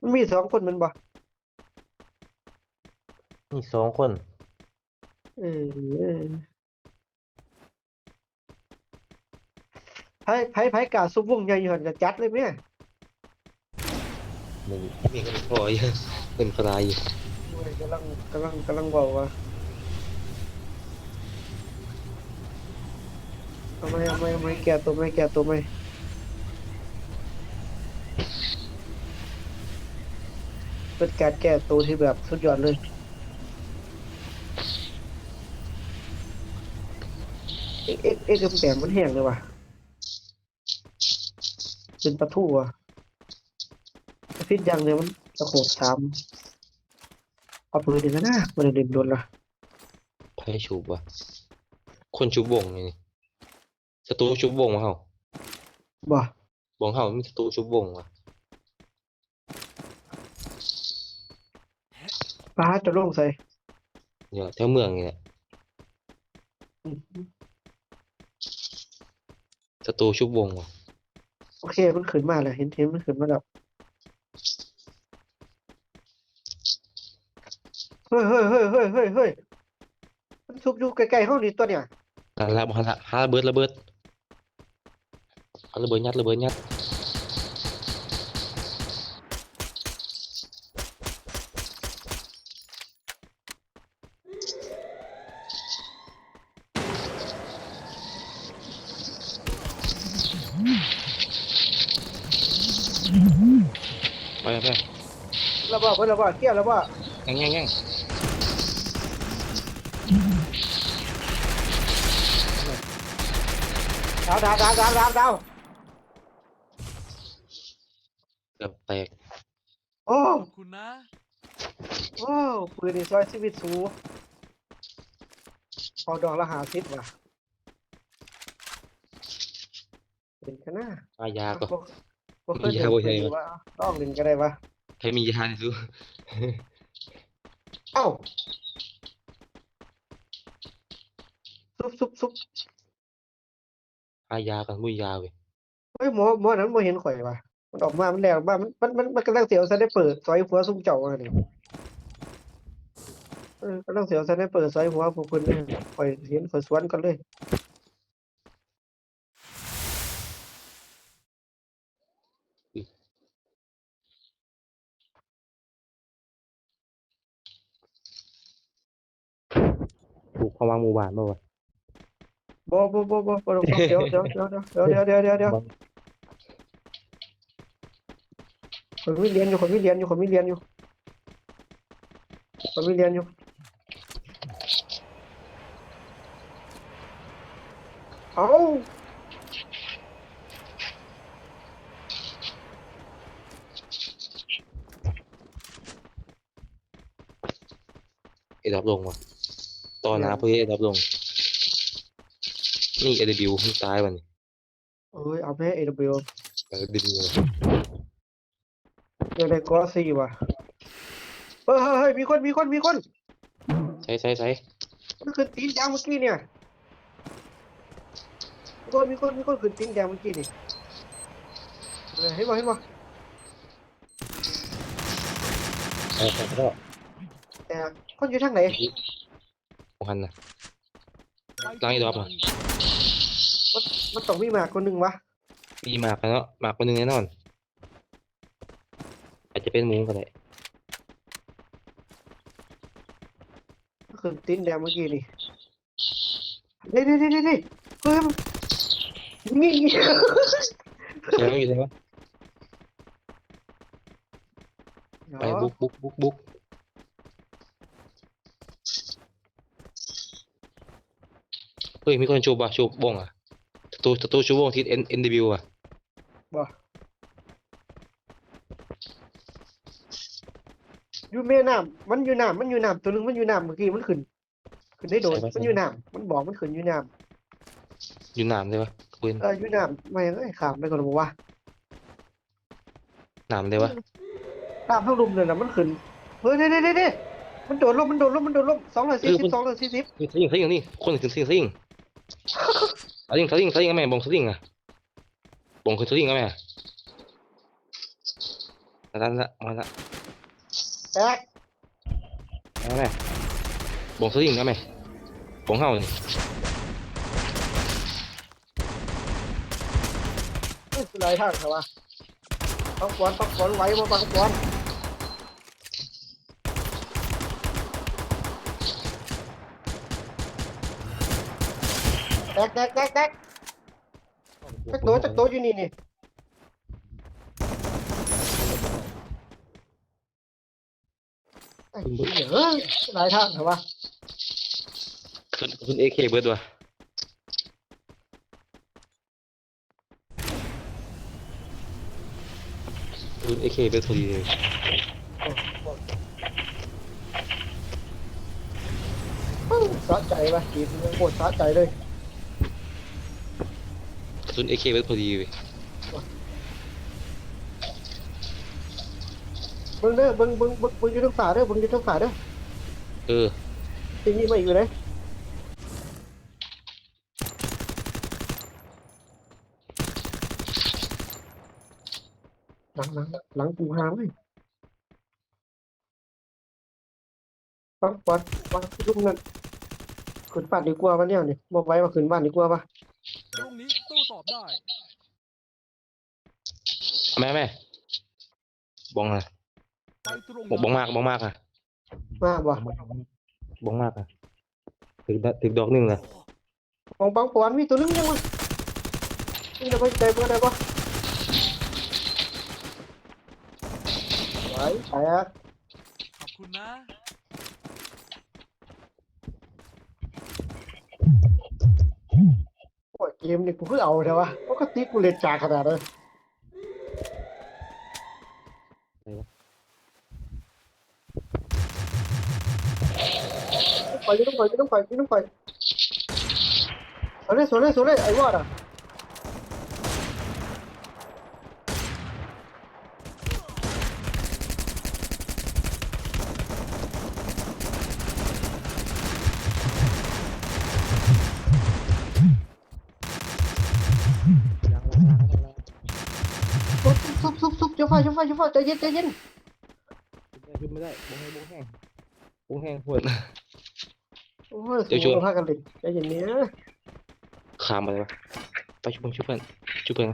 มันมีสองคนแมันบ่มีสองคนเออไผไผไผกล้าซุบวงใหญ่อยู่หั่นก็จัดเลยแม่มีมีคนพออยู่เป็นคลายอยู่โอ้ยกำลังกำลังกำลังบอกว่าเอาไหมเอาไหมเอาไหมแก่ตัวไหมแก่ตัวไหม เป็นการแก้ตัวที่แบบสุดยอดเลยเอ็กเอ็กเอ็กซ์แปมมันแห้งเลยว่ะเป็นปลาทูอะพิษยังเนี่ยมันตะโขบสามเอาปืนดีกันนะมันเด่นโดนละไพ่ชุบวะคนชุบวงนี่ศัตรูชุบวงมาเฮาบ่วงเฮามีศัตรูชุบวงวะ ปลาจะลงใส่เดี๋ยวแถวเมืองนี่แหละอืมศัตรูชุบวงวะโอเคมันขึ้นมาแล้วเห็นเห็นมันขึ้นมาแล้วเฮ้ยเฮ้ยเฮ้ยเฮ้ยเฮ้ยเฮ้ยมันซุกอยู่ใกล้ๆห้องนี้ตัวเนี่ย นั่นละบ่ฮะละหาระเบิดระเบิดเอาระเบิดยัดระเบิดยัด ไปไประเบิดเพิ่นระเบิดเกี้ยระเบิดยังยังยังดาวดาวดาวดาวดาวดาวเกือบแตกโอ้ขอบคุณนะ โอ้ปืนนี่ซอยชีวิตสูเอาดอกละหาสิบว่ะเป็นกันนะอายาก็ บ่บ่เคยมีเห็นยาบ่ใช่ปืนปะว่าลองหนึ่งก็ได้วะใครมียาเนี่ยสู้เอ้าซุบซุบซุบอายากันมุยยาเว้ยเฮ้ยหมอหมอนั้นบ่เห็นข่อยว่ะมันออกมา มันแล้วมามันมันมันมันกำลังเสียวซะได้เปิดซอยหัวซุ่มเจ้าอันนี้เออกำลังเสียวซะได้เปิดซอยหัวพวกเพิ่นเลยข่อยเห็นข่อยสวนกันเลย ถูกเข้าวางหมู่บ้านมาวะบ่บ่บ่บ่บ่เดี๋ยวเดี๋ยวเดี๋ยวเดี๋ยวเดี๋ยวเดี๋ยวเดี๋ยวเดี๋ยวคนมีเรียนอยู่คนมีเรียนอยู่คนมีเรียนอยู่คนมีเรียนอยู่เอ้าเอดับลงวะต อนน้าเพื่อเอดับลง นี่เอเดบิวมันตายวันนี้เอ้ยเอาแม่ AW เออดินเลยเดี๋ยวได้กอซี่ว่ะเฮ้ยเฮ้ยเฮ้ยมีคนมีคนมีคนใช้ใช้ใช้มันขึ้นตีนยางเมื่อกี้เนี่ยมีคนมีคนมีคนขึ้นตีนยางเมื่อกี้นี่เออเห็นบ่เห็นบ่เออใช้ก็แต่คนอยู่ทางไหน ของหันนะล้างอีกรอบอะมันต้องมีหมากคนหนึ่งวะมีหมากกันเนาะหมากคนหนึ่งแน่นอน อาจจะเป็นหมูก็ได้ขึ้นตีนแดงเมื่อกี้นี่เด้เด้เด้เด้เด้เฮ้ยมันนี่ใช่ไหมอยู่ใช่ไหมไปเดี๋ยวบุกบุกบุกบุก เฮ้ยมีคนชูบอะชูบงอะศัตรูศัตรูชูบงทิศเอ็นเอ็นดีบิวอะอยู่แม่น้ำมันอยู่น้ำมันอยู่น้ำตัวหนึงมันอยู่น้ำเมื่อกี้มันขึ้น ขึ้นได้โดนมันอยู่น้ำมันบอกมันขึ้นอยู่น้อยู่น้ำได้ปะคุณำเอออยู่น้ำไม่เอ้ยขามไปก่อนบอกว่าน้ำได้ปะน้ำทั้งรุมเลยนะมันขึ้นเฮ้ยเด้เด้เด้เด้มันโดดลงมันโดดลงมันโดดลงสองร้อยสี่สิบสองร้อยสี่สิบนี่สลิงสลิงนี่คนถึงสลิงสลิง สลิงสลิงสลิงอะแม่บงสลิงอะบงคือสลิงอะแม่นั่นละมาละแตกมาแม่บงสลิงนะแม่บงเฮานี่เฮ้ยคือไรทางเหรอวะต้องกวนต้องกวนไว้บ่ต้องกวน ตกแตกแตกแตกจักตัวจักตัวอยู่นี่นี่ไอ้เหี้ยเอ้ยหลายทางเหรอวะคุณคุณเอเคเบิร์ดวะคุณเอเคเบิร์ดพอดีเลยสะใจปะจีบมันโคตรสะใจเลย คุณเอเคเบิร์ดพอดีเลยเบิ่งเด้อเบิ่งเบิ่งเบิ่งเบิ่งอยู่ทางฝ่าเด้อเบิ่งอยู่ทางฝ่าเด้อเออทีนี้มาอยู่เลยหลังหลังหลังกูหามเลยปังปัดปังลุกนั่นขึ้นบ้านดีกว่าปะเนี่ยนี่บอกไว้ว่าขึ้นบ้านดีกว่าปะ ตรงนี้โต้ตอบได้แม่แม่บงอะไปตรงบงบงมากบงมากอะมาบ่บงมากอะถึงดถึงดอกหนึ่งเลยมองปังปอนมีตัวนึงยังวะนี่เราไปใจเพื่อได้ปะไว้แตกขอบคุณนะ เกมเนี่ยกูเพิ่งเอาแต่ว่าปกติกูเล่นจากขนาดนั้นไปไม่ต้องไปไม่ต้องไปไม่ต้องไปสวนเลยสวนเลยสวนเลยไอ้วอดอะซุบซุบ ซุบซุบเจ้าฟ้าเจ้าฟ้าเจ้าฟ้าใจเย็นใจเย็นขึ้นไม่ได้บงแห้งบงแห้งบงแห้งปวดโอ้ยเดี๋ยวช่วยสู้พากันเล่นใจเย็นเนี้ยขามอะไรวะไปชุบเพื่อนชุบเพื่อนชุบเพื่อน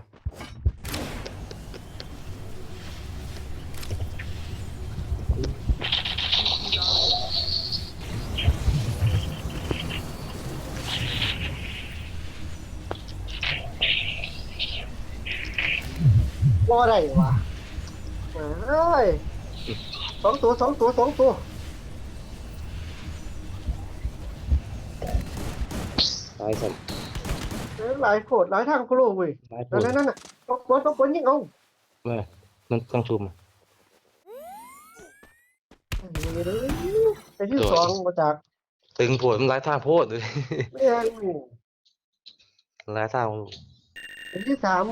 บ่ได้วะ เอ้ยสองตัวสองตัวสองตัวตายสัตว์เอ้ยหลายโคตรหลายทางโคโลเว้ยตายปนั่วนดนั่นนั่นน่ะต้องกวนต้องกวนยิงเอาแม่มันต้องชุบอะนี่เด้อไอ้ที่สองมาจากตึงปวดมันหลายทางโพดเลยเรื่องหลายทางไอ้ที่สาม